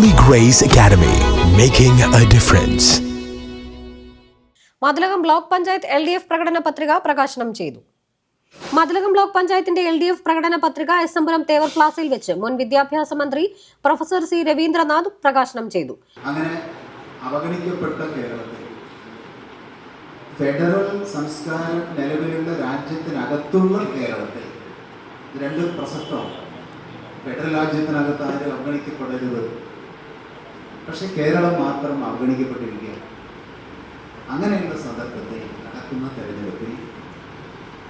Grace Academy, making a difference. Mathilakam block panchayat L D F പ്രകടന പത്രിക പ്രകാശനം ചെയ്തു. മതിലകം ബ്ലോക്ക് പഞ്ചായത്തിന്റെ എൽ ഡി എഫ് പ്രകടന പത്രിക എസ് എംപുരം തേവർ പ്ലാസയിൽ വെച്ച് മുൻ വിദ്യാഭ്യാസ മന്ത്രി പ്രൊഫസർ സി രവീന്ദ്രനാഥ് പ്രകാശനം ചെയ്തു. അങ്ങനെ അവഗണിക്കപ്പെട്ട കേരളത്തിൽ ഫെഡറൽ സംസ്കാരം നിലവിലുള്ള രാജ്യത്തിനകത്തുള്ള കേരളത്തിൽ രണ്ട് രണ്ടും പ്രസക്തമാണ്. ഫെഡറൽ രാജ്യത്തിനകത്ത് ആരും അവഗണിക്കപ്പെടരുത്. പക്ഷെ കേരളം മാത്രം അവഗണിക്കപ്പെട്ടിരിക്കുകയാണ്. അങ്ങനെയുള്ള സന്ദർഭത്തിൽ നടക്കുന്ന തെരഞ്ഞെടുപ്പിൽ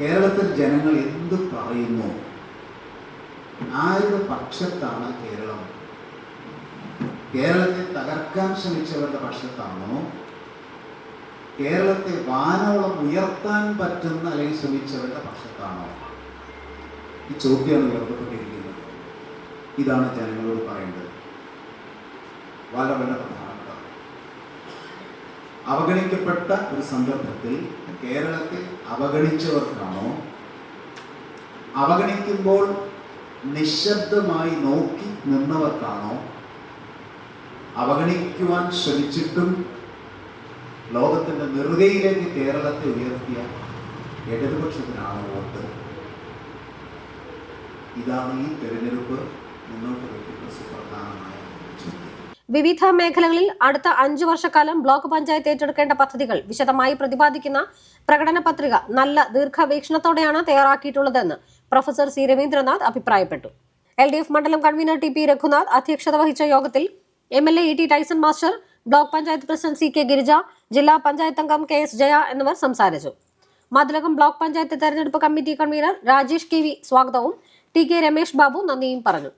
കേരളത്തിൽ ജനങ്ങൾ എന്ത് പറയുന്നു? ആരുടെ പക്ഷത്താണ് കേരളം? കേരളത്തെ തകർക്കാൻ ശ്രമിച്ചവരുടെ പക്ഷത്താണോ? കേരളത്തെ വാനോളം ഉയർത്താൻ പറ്റുന്ന അല്ലെങ്കിൽ ശ്രമിച്ചവരുടെ പക്ഷത്താണോ? ഈ ചോദ്യമാണ് ഉയർത്തപ്പെട്ടിരിക്കുന്നത് ഇതാണ് ജനങ്ങളോട് പറയേണ്ടത്. വളരെ അവഗണിക്കപ്പെട്ട ഒരു സന്ദർഭത്തിൽ കേരളത്തിൽ അവഗണിച്ചവർക്കാണോ? അവഗണിക്കുമ്പോൾ നിശബ്ദമായി നോക്കി നിന്നവർക്കാണോ? അവഗണിക്കുവാൻ ശ്രമിച്ചിട്ടും ലോകത്തിന്റെ നെറുകയിലേക്ക് കേരളത്തെ ഉയർത്തിയ ഇടതുപക്ഷത്തിനാണ് വോട്ട്? ഇതാണ് ഈ തെരഞ്ഞെടുപ്പ് മുന്നോട്ട് വയ്ക്കുന്ന ചോദ്യം വിവിധ മേഖലകളിൽ അടുത്ത അഞ്ചു വർഷക്കാലം ബ്ലോക്ക് പഞ്ചായത്ത് ഏറ്റെടുക്കേണ്ട പദ്ധതികൾ വിശദമായി പ്രതിപാദിക്കുന്ന പ്രകടന പത്രിക നല്ല ദീർഘവീക്ഷണത്തോടെയാണ് തയ്യാറാക്കിയിട്ടുള്ളതെന്ന് പ്രൊഫസർ സി രവീന്ദ്രനാഥ് അഭിപ്രായപ്പെട്ടു. എൽ ഡി എഫ് മണ്ഡലം കൺവീനർ ടി പി രഘുനാഥ് അധ്യക്ഷത വഹിച്ച യോഗത്തിൽ M L A E T Tyson master block panchayat president C K Girija ജില്ലാ പഞ്ചായത്ത് അംഗം കെ എസ് ജയ എന്നിവർ സംസാരിച്ചു. മതിലകം ബ്ലോക്ക് പഞ്ചായത്ത് തെരഞ്ഞെടുപ്പ് committee convener Rajesh K V സ്വാഗതവും ടി കെ രമേശ് ബാബു നന്ദിയും പറഞ്ഞു.